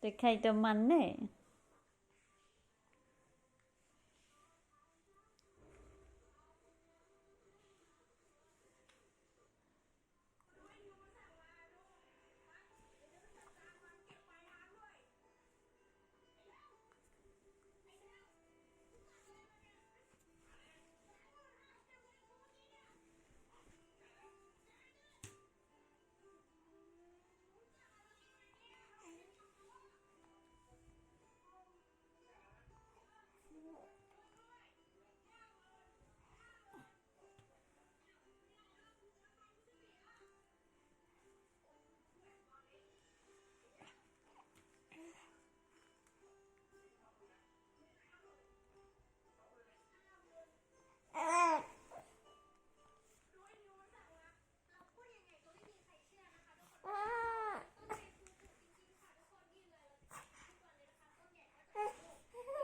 Det kan inte man nej.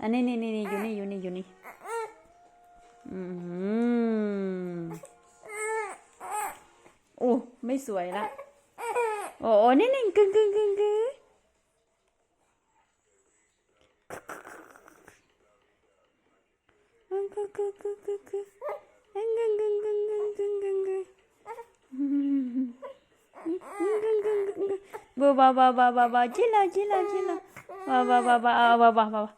อันนี้นี่นี่อยู่นี่อยู่นี่อยู่นี่อืมโอ้ไม่สวยละโอ้โอ้นี่นี่กึ่งกึ่งกึ่งกึ่งกึ่งกึ่งกึ่งกึ่งกึ่งกึ่งกึ่งกึ่งกึ่งกึ่งกึ่งกึ่งบ้าบ้าบ้าบ้าบ้าจิลาจิลาจิลาบ้าบ้าบ้าบ้าบ้าบ้า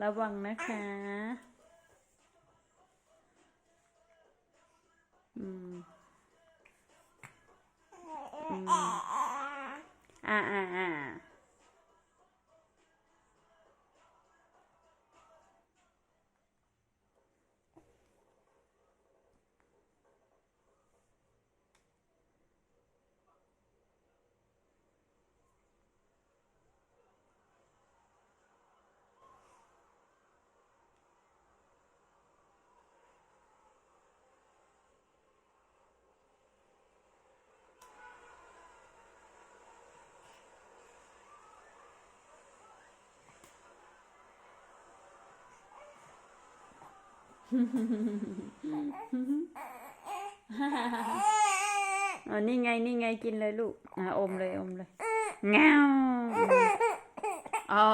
ระวังนะคะ อืม อืม อ่าอ่าอ่า อ๋อนี่ไงนี่ไงกินเลยลูกอะอมเลยอมเลยเงาอ๋อ